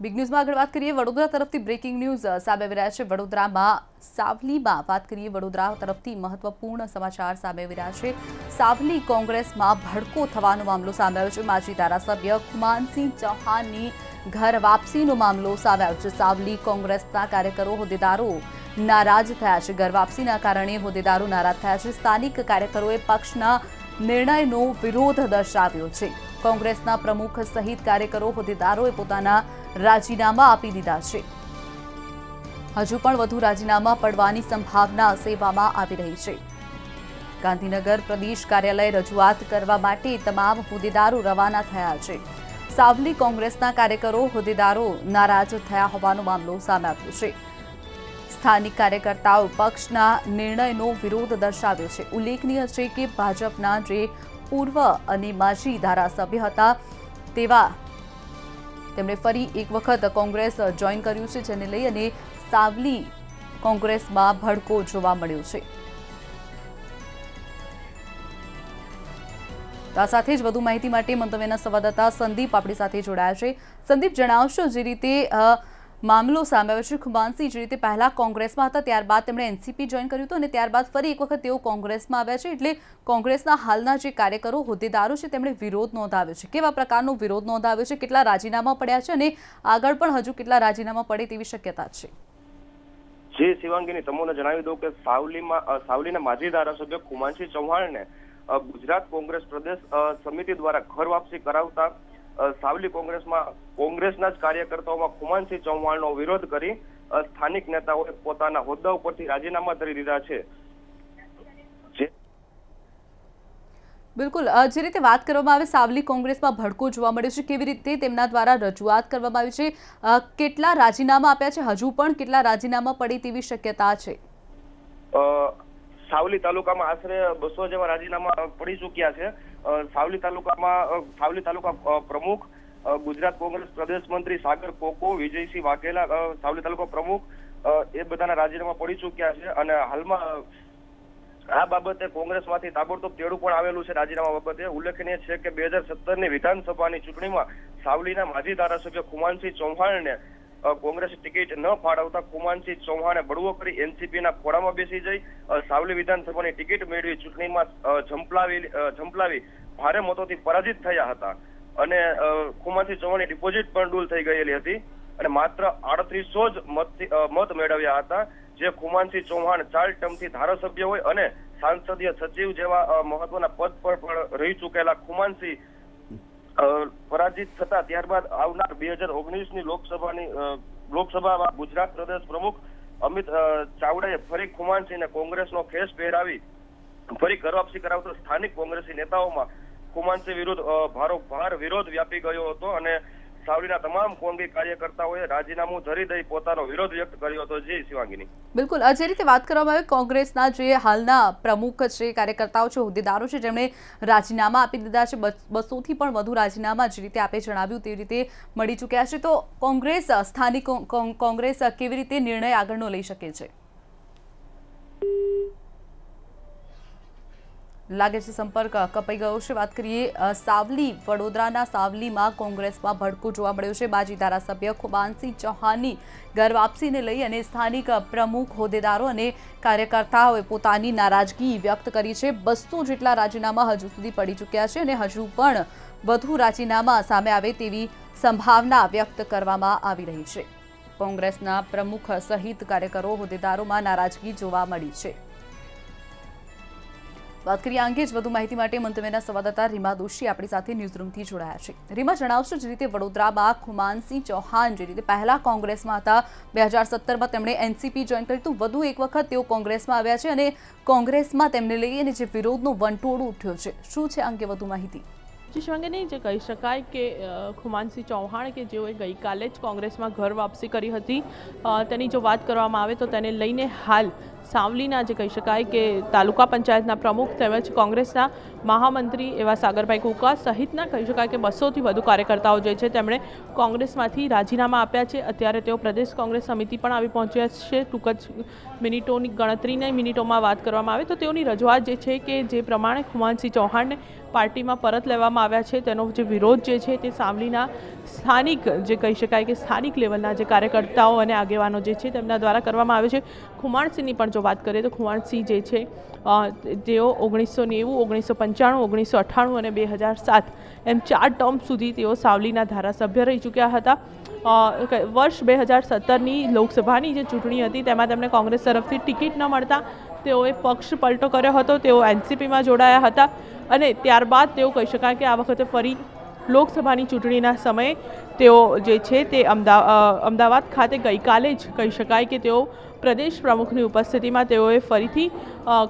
Big ન્યૂઝમાં આગળ વાત કરીએ, વડોદરા તરફથી બ્રેકિંગ ન્યૂઝ સામે આવી રહ્યા છે. વડોદરામાં સાવલીમાં વાત કરીએ, વડોદરા તરફથી મહત્વપૂર્ણ સમાચાર સામે આવી રહ્યા છે. સાવલી કોંગ્રેસમાં ભડકો થવાનો મામલો સામે આવ્યો છે. માજી ધારાસભ્ય કુમાનસિંહ ચૌહાણની ઘર વાપસીનો મામલો સામે આવ્યો છે. સાવલી કોંગ્રેસના કાર્યકરો હોદ્દેદારો નારાજ થયા છે. ઘર વાપસીના કારણે હોદ્દેદારો નારાજ થયા છે. સ્થાનિક કાર્યકરોએ પક્ષના નિર્ણયનો વિરોધ દર્શાવ્યો છે. કોંગ્રેસના પ્રમુખ સહિત કાર્યકરો હોદ્દેદારોએ પોતાના રાજીનામા આપી દીધા છે. હજુ પણ વધુ રાજીનામા પડવાની સંભાવના સેવામાં આવી રહી છે. ગાંધીનગર પ્રદેશ કાર્યાલય રજૂઆત કરવા માટે તમામ હોદ્દેદારો રવાના થયા છે. સાવલી કોંગ્રેસના કાર્યકરો હોદ્દેદારો નારાજ થયા હોવાનો મામલો સામે આવ્યો છે. સ્થાનિક કાર્યકર્તાઓ પક્ષના નિર્ણયનો વિરોધ દર્શાવ્યો છે. ઉલ્લેખનીય છે કે ભાજપના જે પૂર્વ અને માજી ધારાસભ્ય હતા તેવા તેમણે ફરી એક વખત કોંગ્રેસ જોઈન કર્યું છે, જેને લઈ અને સાવલી કોંગ્રેસમાં ભડકો જોવા મળ્યો છે. આ સાથે જ વધુ માહિતી માટે મંતવ્યના સંવાદદાતા સંદીપ આપણી સાથે જોડાયા છે. સંદીપ, જણાવશો જે રીતે મામલો સામે આવ્યો છે. ખુમાનસિંહ જે રીતે પહેલાં કોંગ્રેસમાં હતા, ત્યારબાદ તેમણે એનસીપી જોઈન કર્યું હતું અને ત્યારબાદ ફરી એક વખત તેઓ કોંગ્રેસમાં આવ્યા છે. એટલે કોંગ્રેસના હાલના જે કાર્યકરો, હોદ્દેદારો છે, તેમણે વિરોધ નોંધાવ્યો છે. કેવા પ્રકારનો વિરોધ નોંધાવ્યો છે? કેટલા રાજીનામા પડ્યા છે અને આગળ પણ હજુ કેટલા રાજીનામા પડે તેવી શક્યતા છે? જે શિવાંગીની તમને જણાવી દઉં કે સાવલીમાં સાવલીના માજી ધારાસભ્ય ખુમાનસિંહ ચૌહાણને ગુજરાત કોંગ્રેસ પ્રદેશ સમિતિ દ્વારા ઘર વાપસી કરાવતા સાવલી કોંગ્રેસમાં કોંગ્રેસના જ કાર્યકર્તાઓમાં ખુમાનસિંહ ચૌહાણનો વિરોધ કરી સ્થાનિક નેતાઓએ પોતાના હોદ્દા ઉપરથી રાજીનામા ધરી દીધા છે. બિલકુલ. જે રીતે વાત કરવામાં આવે સાવલી કોંગ્રેસમાં ભડકો જોવા મળ્યો છે. કેવી રીતે તેમના દ્વારા રજૂઆત કરવામાં આવી છે? કેટલા રાજીનામા આપ્યા છે? હજુ પણ કેટલા રાજીનામા પડે તેવી શક્યતા છે? સાવલી તાલુકામાં આશરે બસો જેવા રાજીનામા પડી ચૂક્યા છે. સાવલી તાલુકામાં સાવલી તાલુકા પ્રમુખ ગુજરાત કોંગ્રેસ પ્રદેશ મંત્રી સાગર કોકો, વિજયસિંહ વાઘેલા સાવલી તાલુકા પ્રમુખ એ બધાના રાજીનામા પડી ચૂક્યા છે અને હાલમાં આ બાબતે કોંગ્રેસમાંથી તાબડતોબ તેડું પણ આવેલું છે રાજીનામા બાબતે. ઉલ્લેખનીય છે કે બે હજાર સત્તરની વિધાનસભાની ચૂંટણીમાં સાવલીના માજી ધારાસભ્ય ખુમાનસિંહ ચૌહાણને કોંગ્રેસે ટિકિટ ન ફાળવતા કુમાનસિંહ ચૌહાણે બળવો કરી એનસીપીના ખોળામાં બેસી જઈ સાવલી વિધાનસભાની ટિકિટ મેળવી ચૂંટણીમાં ઝંપલાવી ઝંપલાવી ભારે મતોથી પરાજિત થયા હતા. અને કુમાનસિંહ ચૌહાણની ડિપોઝિટ પણ ડૂલ થઈ ગયેલી હતી અને માત્ર આડત્રીસો જ મત મત મેળવ્યા હતા, જે ખુમાનસિંહ ચૌહાણ ચાર ટર્મથી ધારાસભ્ય હોય અને સાંસદીય સચિવ જેવા મહત્વના પદ પર પણ રહી ચૂકેલા ખુમાનસિંહ પરાજિત થતા ત્યારબાદ આવનાર બે હજાર ઓગણીસની લોકસભાની લોકસભામાં ગુજરાત પ્રદેશ પ્રમુખ અમિત ચાવડાએ ફરી ખુમાનસિંહને કોંગ્રેસનો ખેસ પહેરાવી, ફરી કરવાપસી કરાવતો સ્થાનિક કોંગ્રેસી નેતાઓમાં ખુમાનસિંહ વિરુદ્ધ ભારો ભાર વિરોધ વ્યાપી ગયો હતો અને સાવલીના તમામ કોંગ્રેસ કાર્યકર્તાઓએ રાજીનામું ધરી દઈ પોતાનો વિરોધ વ્યક્ત કર્યો હતો. જે શિવાંગીની. બિલકુલ. જે રીતે વાત કરવામાં આવે, કોંગ્રેસના જે હાલના પ્રમુખ છે, કાર્યકર્તાઓ છે, હોદ્દેદારો છે, જેમણે રાજીનામા આપી દીધા છે બસોથી પણ વધુ રાજીનામા જે રીતે આપે જણાવ્યું તે રીતે મળી ચૂક્યા છે. તો કોંગ્રેસ સ્થાનિક કોંગ્રેસ કેવી રીતે નિર્ણય આગળનો લઈ શકે છે? લાગે છે સંપર્ક કપાઈ ગયો છે. વાત કરીએ સાવલી, વડોદરાના સાવલીમાં કોંગ્રેસમાં ભડકો જોવા મળ્યો છે. બાજી ધારાસભ્ય ખુબાનસિંહ ચૌહાણની ઘર વાપસીને લઈ અને સ્થાનિક પ્રમુખ હોદ્દેદારો અને કાર્યકર્તાઓએ પોતાની નારાજગી વ્યક્ત કરી છે. બસો જેટલા રાજીનામા હજુ સુધી પડી ચૂક્યા છે અને હજુ પણ વધુ રાજીનામા સામે આવે તેવી સંભાવના વ્યક્ત કરવામાં આવી રહી છે. કોંગ્રેસના પ્રમુખ સહિત કાર્યકરો, હોદ્દેદારોમાં નારાજગી જોવા મળી છે. વાત કરીએ અંગે જ વધુ માહિતી માટે મંતવ્યના સંવાદદાતા રીમા દોશી આપણી સાથે ન્યૂઝરૂમથી જોડાયા છે. રીમા, જણાવશો જે રીતે વડોદરામાં ખુમાનસિંહ ચૌહાણ જે રીતે પહેલા કોંગ્રેસમાં હતા, બે હજાર સત્તરમાં તેમણે એનસીપી જોઈન કર્યું હતું વધુ એક વખત તેઓ કોંગ્રેસમાં આવ્યા છે અને કોંગ્રેસમાં તેમને લઈને જે વિરોધનો વંટોળ ઉઠ્યો છે. શું છે અંગે વધુ માહિતી? શિશવાંગીની જે કહી શકાય કે ખુમાનસિંહ ચૌહાણ કે જેઓએ ગઈકાલે જ કોંગ્રેસમાં ઘર વાપસી કરી હતી તેની જો વાત કરવામાં આવે તો તેને લઈને હાલ સાવલીના જે કહી શકાય કે તાલુકા પંચાયતના પ્રમુખ તેમજ કોંગ્રેસના મહામંત્રી એવા સાગરભાઈ કુકા સહિતના કહી શકાય કે બસોથી વધુ કાર્યકર્તાઓ જે છે તેમણે કોંગ્રેસમાંથી રાજીનામા આપ્યા છે. અત્યારે તેઓ પ્રદેશ કોંગ્રેસ સમિતિ પણ આવી પહોંચ્યા છે. ટૂંક જ મિનિટોની ગણતરીની મિનિટોમાં વાત કરવામાં આવે તો તેઓની રજૂઆત જે છે કે જે પ્રમાણે ખુમાનસિંહ ચૌહાણને પાર્ટીમાં પરત લેવામાં આવ્યા છે તેનો જે વિરોધ જે છે તે સાવલીના સ્થાનિક જે કહી શકાય કે સ્થાનિક લેવલના જે કાર્યકર્તાઓ અને આગેવાનો જે છે તેમના દ્વારા કરવામાં આવે છે. ખુમાણસિંહની પણ જો વાત કરીએ તો ખુવાણસિંહ જે છે તેઓ ઓગણીસો નેવું, ઓગણીસો પંચાણું, ઓગણીસો અઠ્ઠાણું અને બે હજાર સાત એમ ચાર ટર્મ સુધી તેઓ સાવલીના ધારાસભ્ય રહી ચૂક્યા હતા. વર્ષ બે હજાર સત્તરની લોકસભાની જે ચૂંટણી હતી તેમાં તેમને કોંગ્રેસ તરફથી ટિકિટ ન મળતા તેઓએ પક્ષ પલટો કર્યો હતો, તેઓ એનસીપીમાં જોડાયા હતા અને ત્યારબાદ તેઓ કહી શકાય કે આ વખતે ફરી લોકસભાની ચૂંટણીના સમયે તેઓ જે છે તે અમદા અમદાવાદ ખાતે ગઈકાલે જ કહી શકાય કે તેઓ પ્રદેશ પ્રમુખની ઉપસ્થિતિમાં તેઓએ ફરીથી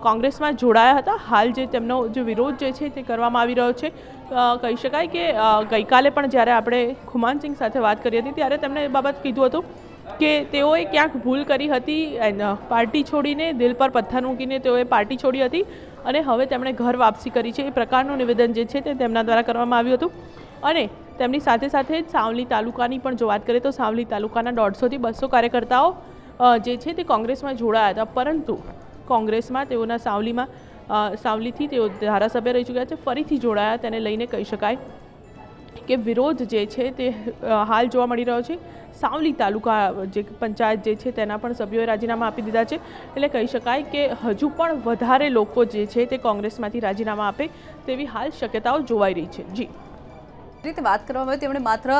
કોંગ્રેસમાં જોડાયા હતા. હાલ જે તેમનો જે વિરોધ જે છે તે કરવામાં આવી રહ્યો છે. કહી શકાય કે ગઈકાલે પણ જ્યારે આપણે ખુમાનસિંહ સાથે વાત કરી હતી ત્યારે તેમણે એ બાબત કીધું હતું કે તેઓએ ક્યાંક ભૂલ કરી હતી પાર્ટી છોડીને દિલ પર પથ્થર મૂકીને તેઓએ પાર્ટી છોડી હતી અને હવે તેમણે ઘર વાપસી કરી છે. એ પ્રકારનું નિવેદન જે છે તે તેમના દ્વારા કરવામાં આવ્યું હતું. અને તેમની સાથે સાથે સાવલી તાલુકાની પણ જો વાત કરીએ તો સાવલી તાલુકાના દોઢસોથી બસો કાર્યકર્તાઓ જે છે તે કોંગ્રેસમાં જોડાયા હતા. પરંતુ કોંગ્રેસમાં તેઓના સાવલીમાં સાવલીથી તેઓ ધારાસભ્ય રહી ચૂક્યા છે. ફરીથી જોડાયા, તેને લઈને કહી શકાય કે વિરોધ જે છે તે હાલ જોવા મળી રહ્યો છે. સાવલી તાલુકા, જે પંચાયત જે છે તેના પણ સભ્યોએ રાજીનામા આપી દીધા છે. એટલે કહી શકાય કે હજુ પણ વધારે લોકો જે છે તે કોંગ્રેસમાંથી રાજીનામા આપે તેવી હાલ શક્યતાઓ જોવાઈ રહી છે. જી. રીતે વાત કરવામાં આવે, તેમણે માત્ર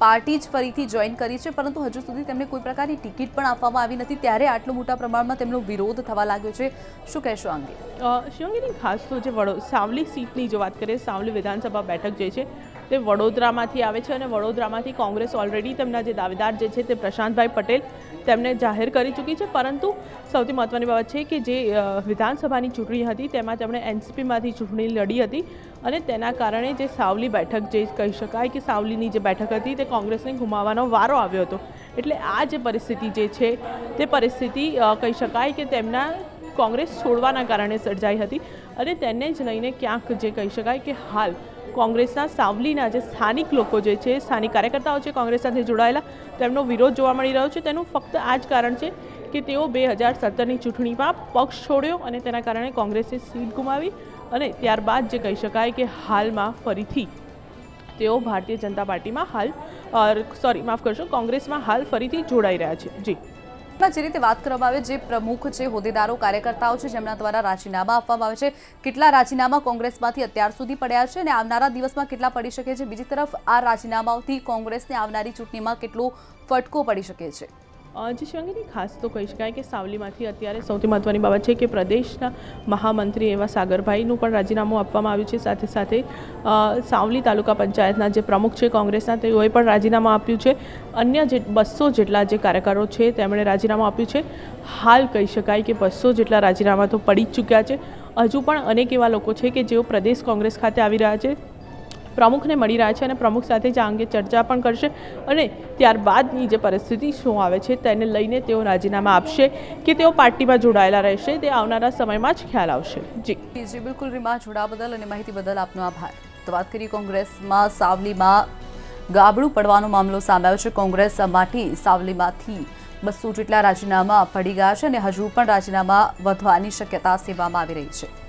પાર્ટી જ ફરીથી જોઈન કરી છે, પરંતુ હજુ સુધી તેમને કોઈ પ્રકારની ટિકિટ પણ આપવામાં આવી નથી. ત્યારે આટલો મોટા પ્રમાણમાં તેમનો વિરોધ થવા લાગ્યો છે. શું કહેશો અંગે શિવંગીની ખાસ તો જે વડો, સાવલી સીટની જો વાત કરીએ, સાવલી વિધાનસભા બેઠક જે છે તે વડોદરામાંથી આવે છે અને વડોદરામાંથી કોંગ્રેસ ઓલરેડી તેમના જે દાવેદાર જે છે તે પ્રશાંતભાઈ પટેલ તેમને જાહેર કરી ચૂકી છે. પરંતુ સૌથી મહત્ત્વની બાબત છે કે જે વિધાનસભાની ચૂંટણી હતી તેમાં તેમણે એનસીપીમાંથી ચૂંટણી લડી હતી અને તેના કારણે જે સાવલી બેઠક જે કહી શકાય કે સાવલીની જે બેઠક હતી તે કોંગ્રેસને ગુમાવવાનો વારો આવ્યો હતો. એટલે આ જે પરિસ્થિતિ જે છે તે પરિસ્થિતિ કહી શકાય કે તેમના કોંગ્રેસ છોડવાના કારણે સર્જાઈ હતી અને તેને જ લઈને ક્યાંક જે કહી શકાય કે હાલ કોંગ્રેસના સાવલીના જે સ્થાનિક લોકો જે છે, સ્થાનિક કાર્યકર્તાઓ છે કોંગ્રેસ સાથે જોડાયેલા, તેમનો વિરોધ જોવા મળી રહ્યો છે. તેનું ફક્ત આ જ કારણ છે કે તેઓ બે હજાર સત્તરની ચૂંટણીમાં પક્ષ છોડ્યો અને તેના કારણે કોંગ્રેસે સીટ ગુમાવી અને ત્યારબાદ જે કહી શકાય કે હાલમાં ફરીથી તેઓ ભારતીય જનતા પાર્ટીમાં હાલ સોરી માફ કરશો, કોંગ્રેસમાં હાલ ફરીથી જોડાઈ રહ્યા છે. જી. જે રીતે વાત કરવામાં આવે, જે પ્રમુખ છે હોદ્દેદારો, કાર્યકર્તાઓ છે, જેમના દ્વારા રાજીનામા આપવામાં આવે છે, કેટલા રાજીનામા કોંગ્રેસમાંથી અત્યાર સુધી પડ્યા છે અને આવનારા દિવસમાં કેટલા પડી શકે છે? બીજી તરફ, આ રાજીનામાઓથી કોંગ્રેસને આવનારી ચૂંટણીમાં કેટલો ફટકો પડી શકે છે? જે શિવાંગીની ખાસ તો કહી શકાય કે સાવલીમાંથી અત્યારે સૌથી મહત્ત્વની બાબત છે કે પ્રદેશના મહામંત્રી એવા સાગરભાઈનું પણ રાજીનામું આપવામાં આવ્યું છે. સાથે સાથે સાવલી તાલુકા પંચાયતના જે પ્રમુખ છે કોંગ્રેસના, તેઓએ પણ રાજીનામું આપ્યું છે. અન્ય જે બસો જેટલા જે કાર્યકરો છે, તેમણે રાજીનામું આપ્યું છે. હાલ કહી શકાય કે બસો જેટલા રાજીનામા તો પડી જ ચૂક્યા છે. હજુ પણ અનેક એવા લોકો છે કે જેઓ પ્રદેશ કોંગ્રેસ ખાતે આવી રહ્યા છે. પ્રમુખને મળી રહ્યા છે અને પ્રમુખ સાથે જ આ અંગે ચર્ચા પણ કરશે અને ત્યારબાદની જે પરિસ્થિતિ શું આવે છે તેને લઈને તેઓ રાજીનામા આપશે કે તેઓ પાર્ટીમાં જોડાયેલા રહેશે તે આવનારા સમયમાં જ ખ્યાલ આવશે. જી. જી, બિલકુલ રીમા જોડા બદલ અને માહિતી બદલ આપનો આભાર. તો વાત કરીએ કોંગ્રેસમાં સાવલીમાં ગાબડું પડવાનો મામલો સામે આવ્યો છે. કોંગ્રેસમાંથી સાવલીમાંથી બસો જેટલા રાજીનામા પડી ગયા છે અને હજુ પણ રાજીનામા વધવાની શક્યતા સેવામાં આવી રહી છે.